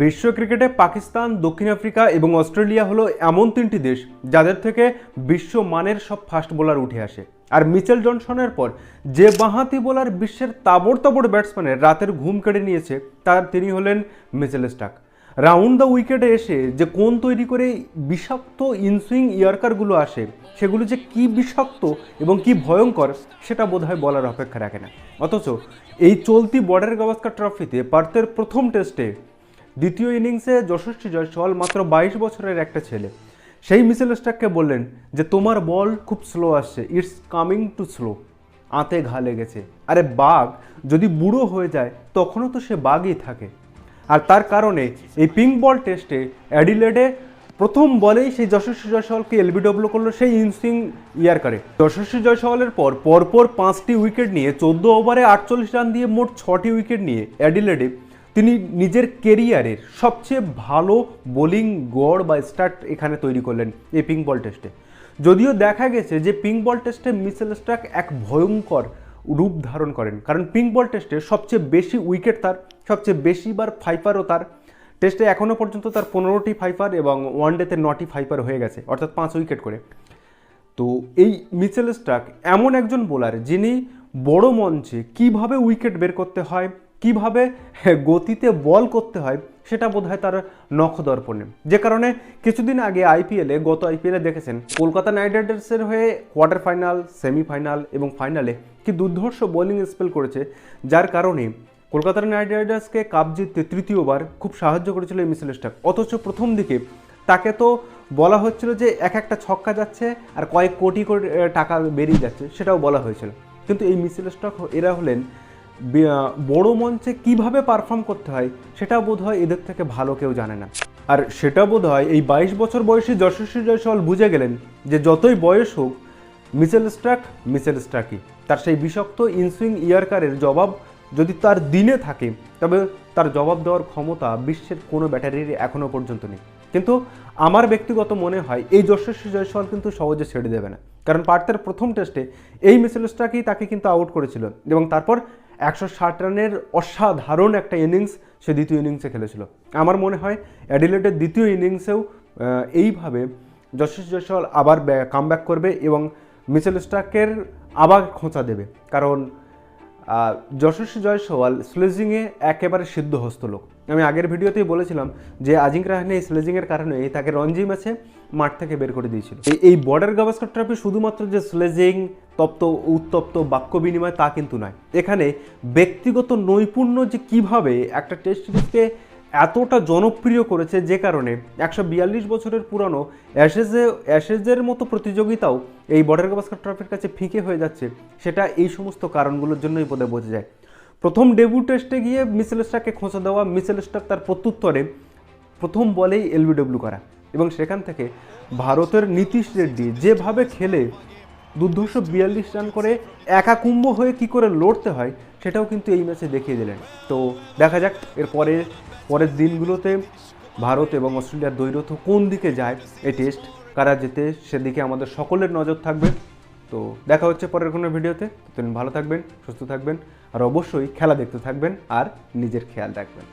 বিশ্ব ক্রিকেটে পাকিস্তান, দক্ষিণ আফ্রিকা এবং অস্ট্রেলিয়া হলো এমন তিনটি দেশ যাদের থেকে বিশ্ব মানের সব ফাস্ট বোলার উঠে আসে। আর মিচেল জনসনের পর যে বাঁহাতি বোলার বিশ্বের তাবড় তাবড় ব্যাটসম্যানের রাতের ঘুম কেড়ে নিয়েছে, তার তিনি হলেন মিচেল স্টাক। রাউন্ড দ্য উইকেটে এসে যে কোন তৈরি করে বিষাক্ত ইনসুইং ইয়ার্কারগুলো আসে, সেগুলো যে কি বিষাক্ত এবং কি ভয়ঙ্কর, সেটা বোধহয় বলার অপেক্ষা রাখে না। অথচ এই চলতি বর্ডার গাভাস্কার ট্রফিতে পার্থের প্রথম টেস্টে দ্বিতীয় ইনিংসে যশস্বী জয়সওয়াল মাত্র বাইশ বছরের একটা ছেলে। সেই মিসেল স্টাককে বললেন যে, তোমার বল খুব স্লো আসছে ইটস কামিং টু স্লো আঁতে ঘা লেগেছে। আরে বাঘ, যদি বুড়ো হয়ে যায়, তখনও তো সে বাঘই থাকে। আর তার কারণে এই পিঙ্ক বল টেস্টে অ্যাডিলেডে প্রথম বলেই সেই যশস্বী জয়সওয়ালকে এলবিডব্লিউ করল সেই ইনসুইং ইয়ার করে। যশস্বী জয়সওয়ালের পর, পরপর পাঁচটি উইকেট নিয়ে চোদ্দ ওভারে আটচল্লিশ রান দিয়ে মোট ছটি উইকেট নিয়ে অ্যাডিলেডে তিনি নিজের কেরিয়ারের সবচেয়ে ভালো বোলিং গড় বা স্টার্ট এখানে তৈরি করলেন এই পিঙ্ক বল টেস্টে যদিও দেখা গেছে যে পিঙ্ক বল টেস্টে মিসেল স্টাক এক ভয়ঙ্কর রূপ ধারণ করেন, কারণ পিঙ্ক বল টেস্টে সবচেয়ে বেশি উইকেট তার, সবচেয়ে বেশিবার ফাইপারও তার। টেস্টে এখনও পর্যন্ত তার পনেরোটি ফাইপার এবং ওয়ান ডেতে নটি ফাইপার হয়ে গেছে, অর্থাৎ পাঁচ উইকেট করে। তো এই মিচেল স্টাক এমন একজন বোলার যিনি বড় মঞ্চে কীভাবে উইকেট বের করতে হয় কীভাবে গতিতে বল করতে হয় সেটা বোধ হয় তার নখ দর্পণে যে কারণে কিছুদিন আগে আইপিএলে, গত আইপিএলে দেখেছেন, কলকাতা নাইট রাইডার্সের হয়ে কোয়ার্টার ফাইনাল, সেমিফাইনাল এবং ফাইনালে কি দুর্ধর্ষ বোলিং স্পেল করেছে, যার কারণে কলকাতা নাইট রাইডার্সকে কাপ জিততে তৃতীয়বার খুব সাহায্য করেছিল এই মিসেল স্টাক অথচ প্রথম দিকে তাকে তো বলা হচ্ছিল যে এক একটা ছক্কা যাচ্ছে আর কয়েক কোটি কোটি টাকা বেরিয়ে যাচ্ছে, সেটাও বলা হয়েছিল। কিন্তু এই মিসেল স্টক এরা হলেন বড় মঞ্চে কীভাবে পারফর্ম করতে হয়, সেটা বোধ হয় এদের থেকে ভালো কেউ জানে না। আর সেটা বোধ হয় এই বাইশ বছর বয়সী যশস্বী জয়সওয়াল বুঝে গেলেন যে যতই বয়স হোক, মিচেল স্ট্রাক মিচেল স্ট্রাকই। তার সেই বিষাক্ত ইনসুইং ইয়ারকারের জবাব যদি তার দিনে থাকে, তবে তার জবাব দেওয়ার ক্ষমতা বিশ্বের কোনো ব্যাটারির এখনও পর্যন্ত নেই। কিন্তু আমার ব্যক্তিগত মনে হয় এই যশস্বী জয়সওয়াল কিন্তু সহজে ছেড়ে দেবে না। কারণ পার্থের প্রথম টেস্টে এই মিসেল স্টাকই তাকে কিন্তু আউট করেছিল এবং তারপর একশো ষাট রানের অসাধারণ একটা ইনিংস সে দ্বিতীয় ইনিংসে খেলেছিল। আমার মনে হয় অ্যাডিলেটের দ্বিতীয় ইনিংসেও এইভাবে যশস্বী জয়সওয়াল আবার কাম করবে এবং মিচেল স্টাকের আবার খোঁচা দেবে। কারণ আহ, জয় সওয়াল স্লেজিংয়ে একেবারে সিদ্ধহস্ত লোক। আমি আগের ভিডিওতেই বলেছিলাম যে আজিঙ্ক রাহানে এই স্লেজিংয়ের কারণে তাকে রঞ্জি ম্যাচে মাঠ থেকে বের করে দিয়েছিল। এই বর্ডার গাভাস্কর ট্রফি শুধুমাত্র যে স্লেজিং তপ্ত উত্তপ্ত বাক্য বিনিময় তা কিন্তু নয়। এখানে ব্যক্তিগত নৈপুণ্য যে কীভাবে একটা টেস্ট সিরিজকে এতটা জনপ্রিয় করেছে যে কারণে একশো বিয়াল্লিশ বছরের পুরনো অ্যাশেজে, অ্যাশেজের মতো প্রতিযোগিতাও এই বর্ডার গাভাস্কর ট্রফির কাছে ফিকে হয়ে যাচ্ছে, সেটা এই সমস্ত কারণগুলোর জন্যই বোধহয় বোঝা যায়। প্রথম ডেবু টেস্টে গিয়ে মিসেল স্টারকে খোঁচা দেওয়া মিসেল স্টার তার প্রত্যুত্তরে প্রথম বলেই এলবিডব্লিউ করা এবং সেখান থেকে ভারতের নীতিশ রেড্ডি যেভাবে খেলে দুর্ধর্ষ বিয়াল্লিশ রান করে একা কুম্ভ হয়ে কি করে লড়তে হয়, সেটাও কিন্তু এই ম্যাচে দেখিয়ে দিলেন। তো দেখা যাক এর পরে পরের দিনগুলোতে ভারত এবং অস্ট্রেলিয়ার দৈরথ কোন দিকে যায় এই টেস্ট, কারা যেতে সেদিকে আমাদের সকলের নজর থাকবে। তো দেখা হচ্ছে পরের কোনো ভিডিওতে। ততদিন ভালো থাকবেন, সুস্থ থাকবেন, আর অবশ্যই খেলা দেখতে থাকবেন আর নিজের খেয়াল রাখবেন।